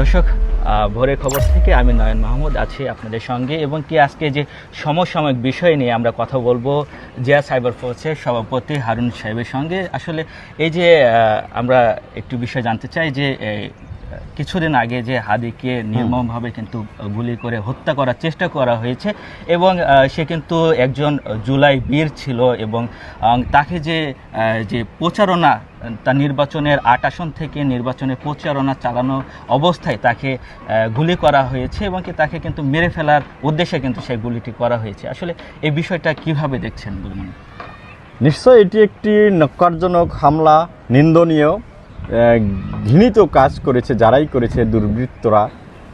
দর্শক ভোরে ভোরের খবর থেকে আমি নয়ন মাহমুদ আছি আপনাদের সঙ্গে এবং কি আজকে যে সমসাময়িক বিষয় নিয়ে আমরা কথা বলব, জিয়া সাইবার ফোর্সের সভাপতি হারুন সাহেবের সঙ্গে। আসলে এই যে আমরা একটু বিষয় জানতে চাই যে কিছুদিন আগে যে হাদিকে নির্মমভাবে কিন্তু গুলি করে হত্যা করার চেষ্টা করা হয়েছে এবং সে কিন্তু একজন জুলাই বীর ছিল এবং তাকে যে যে প্রচারণা তা নির্বাচনের আট আসন থেকে নির্বাচনের প্রচারণা চালানো অবস্থায় তাকে গুলি করা হয়েছে এবং কি তাকে কিন্তু মেরে ফেলার উদ্দেশ্যে কিন্তু সেই গুলিটি করা হয়েছে। আসলে এই বিষয়টা কীভাবে দেখছেন বলুন? নিশ্চয় এটি একটি নক্কারজনক হামলা নিন্দনীয়। ঘৃণিত কাজ করেছে, যারাই করেছে দুর্বৃত্তরা।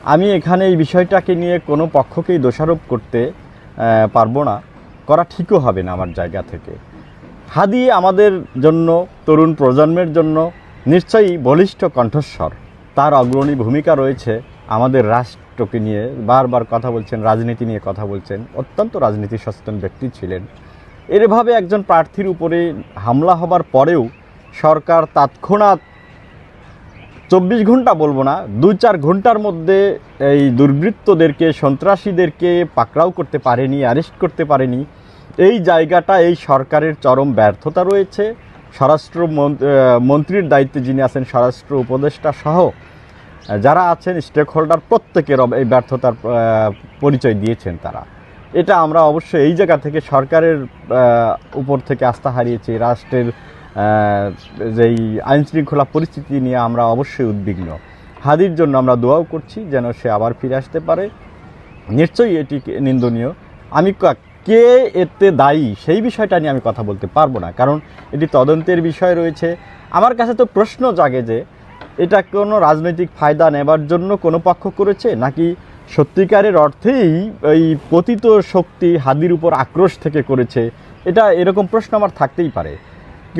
আমি এখানে এই বিষয়টাকে নিয়ে কোনো পক্ষকেই দোষারোপ করতে পারব না। করা ঠিকও হবে না আমার জায়গা থেকে। হাদি আমাদের জন্য, তরুণ প্রজন্মের জন্য নিশ্চয়ই বলিষ্ঠ কণ্ঠস্বর। তার অগ্রণী ভূমিকা রয়েছে আমাদের রাষ্ট্রকে নিয়ে। বারবার কথা বলছেন, রাজনীতি নিয়ে কথা বলছেন। অত্যন্ত রাজনীতি সচেতন ব্যক্তি ছিলেন। এরভাবে একজন প্রার্থীর উপরে হামলা হবার পরেও সরকার তৎক্ষণাৎ চব্বিশ ঘণ্টা বলব না, দুই চার ঘণ্টার মধ্যে এই দুর্বৃত্তদেরকে, সন্ত্রাসীদেরকে পাকড়াও করতে পারেনি অ্যারেস্ট করতে পারেনি। এই জায়গাটা, এই সরকারের চরম ব্যর্থতা রয়েছে। স্বরাষ্ট্র মন- মন্ত্রীর দায়িত্বে যিনি আছেন স্বরাষ্ট্র উপদেষ্টা সহ, যারা আছেন স্টেক হোল্ডার প্রত্যেকের এই ব্যর্থতার পরিচয় দিয়েছেন তারা। এটা আমরা অবশ্যই এই জায়গা থেকে সরকারের উপর থেকে আস্থা হারিয়েছি। রাষ্ট্রের যেই আইনশৃঙ্খলা পরিস্থিতি নিয়ে আমরা অবশ্যই উদ্বিগ্ন। হাদির জন্য আমরা দোয়াও করছি যেন সে আবার ফিরে আসতে পারে। নিশ্চয়ই এটি নিন্দনীয়। আমি কা- এতে দায়ী? সেই বিষয়টা নিয়ে আমি কথা বলতে পারব না, কারণ এটি তদন্তের বিষয় রয়েছে। আমার কাছে তো প্রশ্ন জাগে যে, এটা কোনো রাজনৈতিক ফায়দা নেবার জন্য কোনো পক্ষ করেছে, নাকি সত্যিকারের অর্থেই এই পতিত শক্তি হাদির উপর আক্রোশ থেকে করেছে? এটা এরকম প্রশ্ন আমার থাকতেই পারে।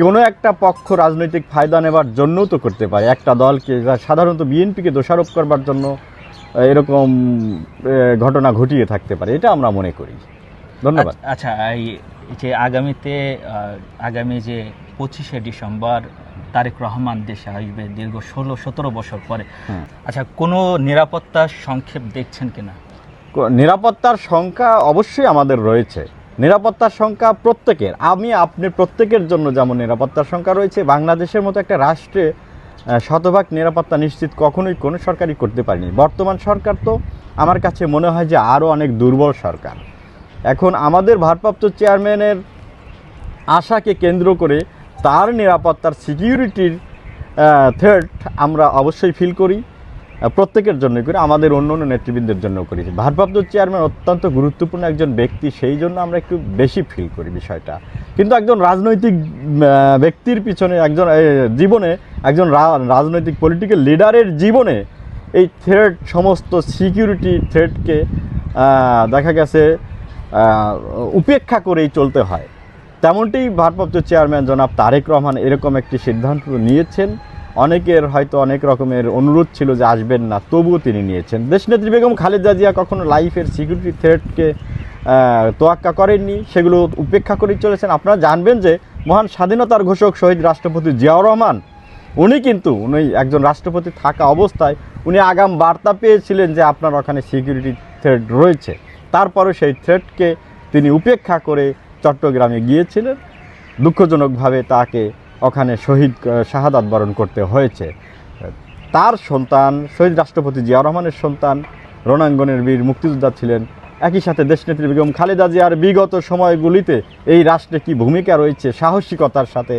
কোনো একটা পক্ষ রাজনৈতিক ফায়দা নেবার জন্যও তো করতে পারে। একটা দলকে যা সাধারণত বিএনপিকে দোষারোপ করবার জন্য এরকম ঘটনা ঘটিয়ে থাকতে পারে এটা আমরা মনে করি। ধন্যবাদ। আচ্ছা- আচ্ছা এই যে আগামীতে আগামী যে পঁচিশে ডিসেম্বর তারেক রহমান দেশে আসবে দীর্ঘ ষোলো সতেরো বছর পরে। আচ্ছা কোনো নিরাপত্তার সংক্ষেপ দেখছেন কিনা? নিরাপত্তার সংখ্যা অবশ্যই আমাদের রয়েছে। নিরাপত্তার সংখ্যা প্রত্যেকের। আমি, আপনি প্রত্যেকের জন্য যেমন নিরাপত্তার সংখ্যা রয়েছে, বাংলাদেশের মতো একটা রাষ্ট্রে শতভাগ নিরাপত্তা নিশ্চিত কখনোই কোনো সরকারই করতে পারেনি। বর্তমান সরকার তো আমার কাছে মনে হয় যে আরও অনেক দুর্বল সরকার। এখন আমাদের ভারপ্রাপ্ত চেয়ারম্যানের আশাকে কেন্দ্র করে তার নিরাপত্তার সিকিউরিটির থ্রেট আমরা অবশ্যই ফিল করি। প্রত্যেকের জন্য করি, আমাদের অন্য অন্য নেতৃবৃন্দের জন্য করি। ভারপ্রাপ্ত চেয়ারম্যান অত্যন্ত গুরুত্বপূর্ণ একজন ব্যক্তি, সেই জন্য আমরা একটু বেশি ফিল করি বিষয়টা। কিন্তু একজন রাজনৈতিক ব্যক্তির পিছনে একজন জীবনে একজন রাজনৈতিক পলিটিক্যাল লিডারের জীবনে এই থ্রেড সমস্ত সিকিউরিটি থ্রেডকে দেখা গেছে উপেক্ষা করেই চলতে হয়। তেমনটি ভারপ্রাপ্ত চেয়ারম্যান জনাব তারেক রহমান এরকম একটি সিদ্ধান্ত নিয়েছেন। অনেকের হয়তো অনেক রকমের অনুরোধ ছিল যে আসবেন না, তবুও তিনি নিয়েছেন। দেশনেত্রী বেগম খালেদা জিয়া কখনো লাইফের সিকিউরিটি থ্রেটকে তোয়াক্কা করেননি, সেগুলো উপেক্ষা করেই চলেছেন। আপনারা জানবেন যে মহান স্বাধীনতার ঘোষক শহীদ রাষ্ট্রপতি জিয়াউর রহমান, উনি কিন্তু উনি একজন রাষ্ট্রপতি থাকা অবস্থায় উনি আগাম বার্তা পেয়েছিলেন যে আপনার ওখানে সিকিউরিটি থ্রেট রয়েছে। তারপরে সেই থ্রেটকে তিনি উপেক্ষা করে চট্টগ্রামে গিয়েছিলেন। দুঃখজনকভাবে তাকে ওখানে শহীদ শাহাদাত বরণ করতে হয়েছে। তার সন্তান, শহীদ রাষ্ট্রপতি জিয়াউর রহমানের সন্তান, রণাঙ্গনের বীর মুক্তিযোদ্ধা ছিলেন। একই সাথে দেশনেত্রী বেগম খালেদা জিয়ার বিগত সময়গুলিতে এই রাষ্ট্রে কি ভূমিকা রয়েছে, সাহসিকতার সাথে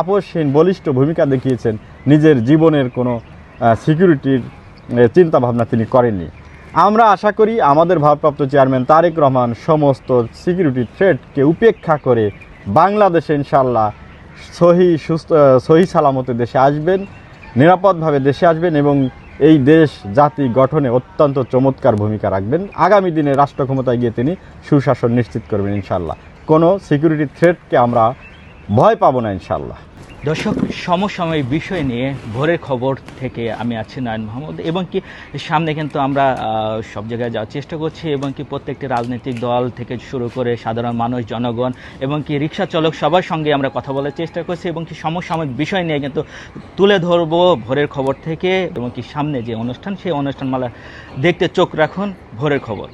আপোষহীন বলিষ্ঠ ভূমিকা দেখিয়েছেন, নিজের জীবনের কোনো সিকিউরিটির চিন্তাভাবনা তিনি করেননি। আমরা আশা করি আমাদের ভারপ্রাপ্ত চেয়ারম্যান তারেক রহমান সমস্ত সিকিউরিটি থ্রেটকে উপেক্ষা করে বাংলাদেশে ইনশাল্লাহ সহি সুস্থ সহি সালামতে দেশে আসবেন, নিরাপদভাবে দেশে আসবেন এবং এই দেশ জাতি গঠনে অত্যন্ত চমৎকার ভূমিকা রাখবেন। আগামী দিনে রাষ্ট্র ক্ষমতায় গিয়ে তিনি সুশাসন নিশ্চিত করবেন ইনশাল্লাহ কোনো সিকিউরিটি থ্রেটকে আমরা ভয় পাবো না ইনশাল্লাহ দর্শক, সমসাময়িক বিষয় নিয়ে ভোরের খবর থেকে আমি আছি নয়ন মোহাম্মদ এবং কি সামনে কিন্তু আমরা সব জায়গায় যাওয়ার চেষ্টা করছি এবং কি প্রত্যেকটি রাজনৈতিক দল থেকে শুরু করে সাধারণ মানুষ, জনগণ এবং কি রিক্সা চালক সবার সঙ্গে আমরা কথা বলার চেষ্টা করছি এবং কি সমসাময়িক বিষয় নিয়ে কিন্তু তুলে ধরবো ভোরের খবর থেকে এবং কি সামনে যে অনুষ্ঠান, সেই অনুষ্ঠানমালা দেখতে চোখ রাখুন ভোরের খবর।